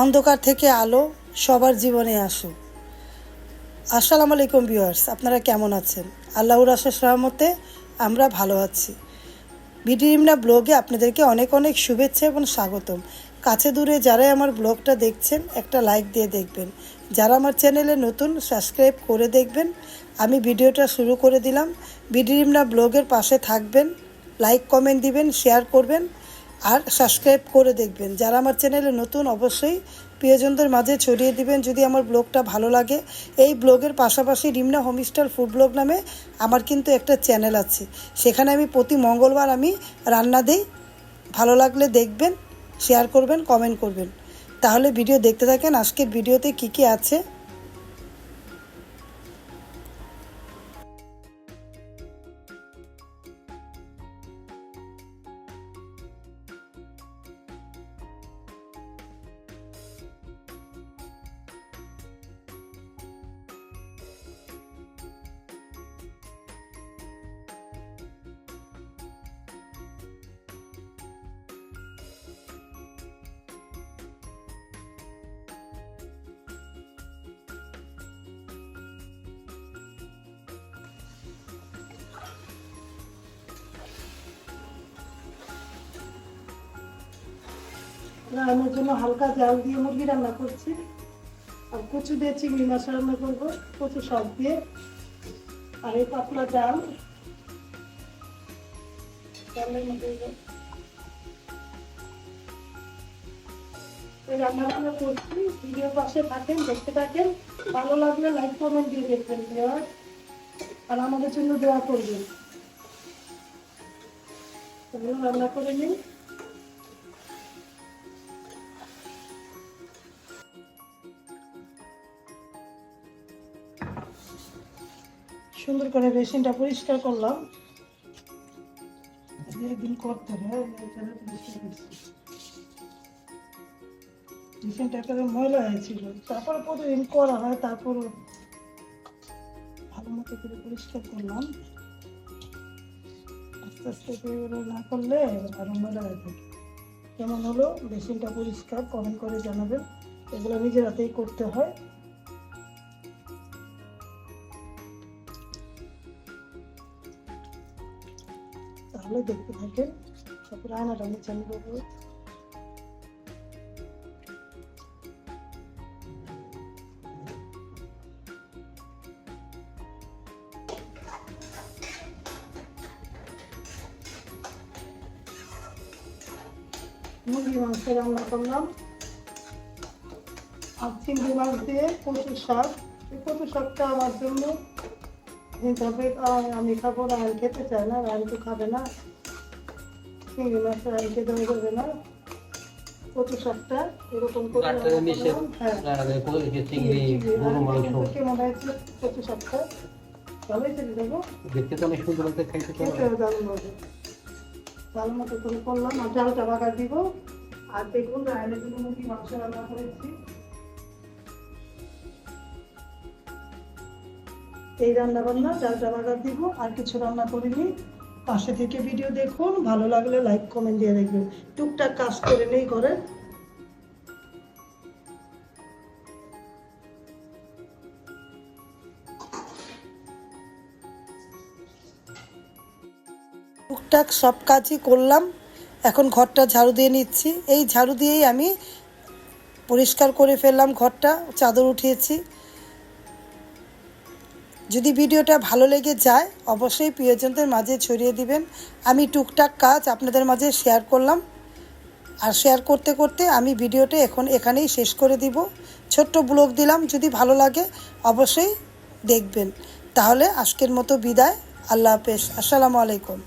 অন্ধকার থেকে আলো সবার জীবনে আসুক আসসালামু আলাইকুম ভিউয়ার্স, আপনারা কেমন আছেন? আল্লাহর আশার সহমতে আমরা ভালো আছি। বিডিরিমনা ব্লগে আপনাদেরকে অনেক অনেক শুভেচ্ছা এবং স্বাগতম। কাছে দূরে যারাই আমার ব্লগটা দেখছেন, একটা লাইক দিয়ে দেখবেন। যারা আমার চ্যানেলে নতুন, সাবস্ক্রাইব করে দেখবেন। আমি ভিডিওটা শুরু করে দিলাম। বিডিরিমনা ব্লগের পাশে থাকবেন, লাইক, কমেন্ট দিবেন, শেয়ার করবেন। আর সাবস্ক্রাইব করে দেখবেন। যারা আমার চ্যানেলে নতুন, অবশ্যই প্রিয়জনদের মাঝে ছড়িয়ে দিবেন যদি আমার ব্লগটা ভালো লাগে। এই ব্লগের পাশাপাশি রিমনা হোমস্টাইল ফুড ব্লগ নামে আমার কিন্তু একটা চ্যানেল আছে। সেখানে আমি প্রতি মঙ্গলবার আমি রান্না দিই। ভালো লাগলে দেখবেন শেয়ার করবেন কমেন্ট করবেন। তাহলে ভিডিও দেখতে থাকেন। আজকের ভিডিওতে কি কি আছে? জন্য হালকা জাল দিয়ে মুরগি রান্না করছি। আর কচু দিয়ে চিংড়ি মাছ রান্না করব, কচু সব দিয়ে। আর এই পাতলা বান্না করছি, ভিডিও পাশে থাকেন, দেখতে থাকেন। ভালো লাগলে লাইক কমেন্ট দিয়ে দেখবেন আর আমাদের জন্য দোয়া করবেন। রান্না করে নিই। সুন্দর করে বেসিনটা পরিষ্কার করলাম। একদিন করতে হয় এখানে বেসিনটা একেবারে ময়লা হয়েছিল তারপরে প্রতিদিন করা হয়, তারপর ভালো মতো করে পরিষ্কার করলাম। আস্তে আস্তে করে না করলে আরও ময়লা হয়ে থাকে কেমন হলো? বেসিনটা পরিষ্কার কমেন্ট করে জানাবেন। এগুলো নিজের হাতেই করতে হয়। তাহলে দেখতে থাকেন তারপর আয়নাটা চালু করব মুরগি মাংস রান্না করলাম। আর চিংড়ি মাছ দিয়ে কচু শাক। এই কচু শাকটা আমার জন্য তবে আমি খাব না আমি খেতে চাই না রান তো খাবে না। চিংড়ি মাছ রান খেতে দেবে না। কচু শাকটা এরকম করে। হ্যাঁ। কেমন হয়েছে? শাকটা? ভালোই চলে যাব দেখতে তো অনেক সুন্দর লাগছে খাইতে খেতে দারুণ হবে। ভালো মতো করে করলাম। আর ডালটা বাগার দিব। আর দেখুন রায়নের জন্য মুরগি মাংস রান্না করেছি। এই রান্না বান্না ডালটা বাগার দিব, আর কিছু রান্না করিনি পাশে থেকে ভিডিও দেখুন, ভালো লাগলে লাইক কমেন্ট দিয়ে দেখবেন। টুকটাক কাজ করে নেই ঘরে। টুকটাক সব কাজই করলাম। এখন ঘরটা ঝাড়ু দিয়ে নিচ্ছি। এই ঝাড়ু দিয়েই আমি পরিষ্কার করে ফেললাম ঘরটা, চাদর উঠিয়েছি। যদি ভিডিওটা ভালো লেগে যায়, অবশ্যই প্রিয়জনদের মাঝে ছড়িয়ে দিবেন। আমি টুকটাক কাজ আপনাদের মাঝে শেয়ার করলাম। আর শেয়ার করতে করতে আমি ভিডিওটা এখন এখানেই শেষ করে দিব। ছোট্ট ব্লগ দিলাম, যদি ভালো লাগে অবশ্যই দেখবেন। তাহলে আজকের মতো বিদায়, আল্লাহ হাফেজ, আসসালামু আলাইকুম।